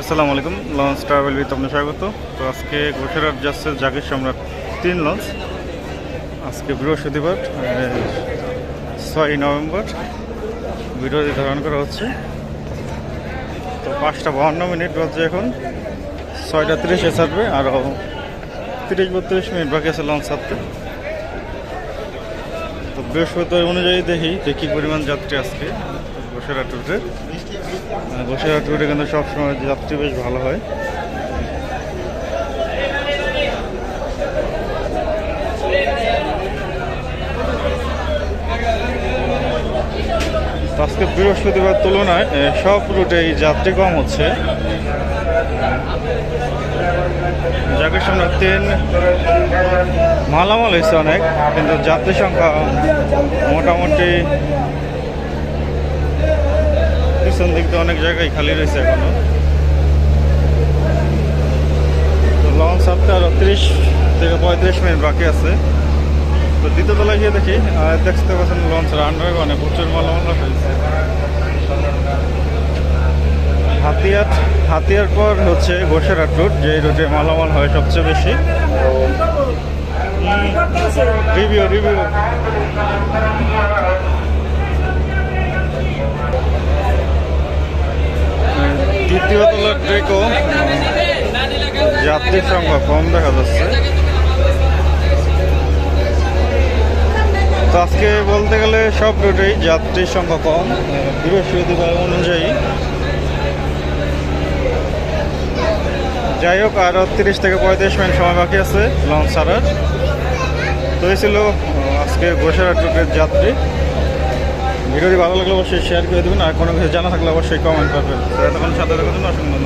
আসসালামু আলাইকুম launch travel with আপনার স্বাগত। তো আজকে গোসেরাট যাচ্ছে জাগির সম্রাট তিন লঞ্চ আজকে বৃহস্পতিবার ছয় নভেম্বর। ভিডিওটি ধারণ করা হচ্ছে। তো পাঁচটা বাহান্ন মিনিট বাজছে এখন। ছয়টা তিরিশে ছাড়বে আরও তিরিশ বত্রিশ মিনিট বাকি আছে লঞ্চ ছাড়তে। তো বৃহস্পতিবার অনুযায়ী দেখি যে কী পরিমাণ যাত্রী আজকে। গোসেরাট রুটে বসিরহাট রুটে কিন্তু সবসময় যাত্রী বেশ ভালো হয়। আজকে বৃহস্পতিবার তুলনায় সব রুটেই যাত্রী কম হচ্ছে। যাকে সামনে তিন মালামাল হয়েছে অনেক, কিন্তু যাত্রী সংখ্যা মোটামুটি পিছন দিক অনেক জায়গায় খালি রয়েছে এখনও। তো লঞ্চ আরও তিরিশ থেকে পঁয়ত্রিশ মিনিট বাকি আছে। তো দ্বিতীয় তলায় গিয়ে দেখি দেখতে পাচ্ছেন লঞ্চ রান হয়ে অনেক প্রচুর মালামালা হয়েছে হাতিয়ার হাতিয়ার পর হচ্ছে ঘোষেরহাট রুট যে রুটে মালামাল হয় সবচেয়ে বেশি। রিভিউ রিভিউ ট্রেকও যাত্রীর সংখ্যা কম দেখা যাচ্ছে। তো আজকে বলতে গেলে সব রুটেই যাত্রীর সংখ্যা কম। বৃহস্পতিবার অনুযায়ী। যাই হোক আরও তিরিশ থেকে পঁয়ত্রিশ মিনিট সময় বাকি আছে লঞ্চ ছাড়ার। তো এই ছিল আজকে গোসারা ট্রিপের যাত্রী। ভিডিওটি ভালো লাগলে অবশ্যই শেয়ার করে দেবেন। আর কোনো কিছু জানা থাকলে অবশ্যই কমেন্ট করবেন। তো এতক্ষণ সাথে থাকার জন্য অসংখ্য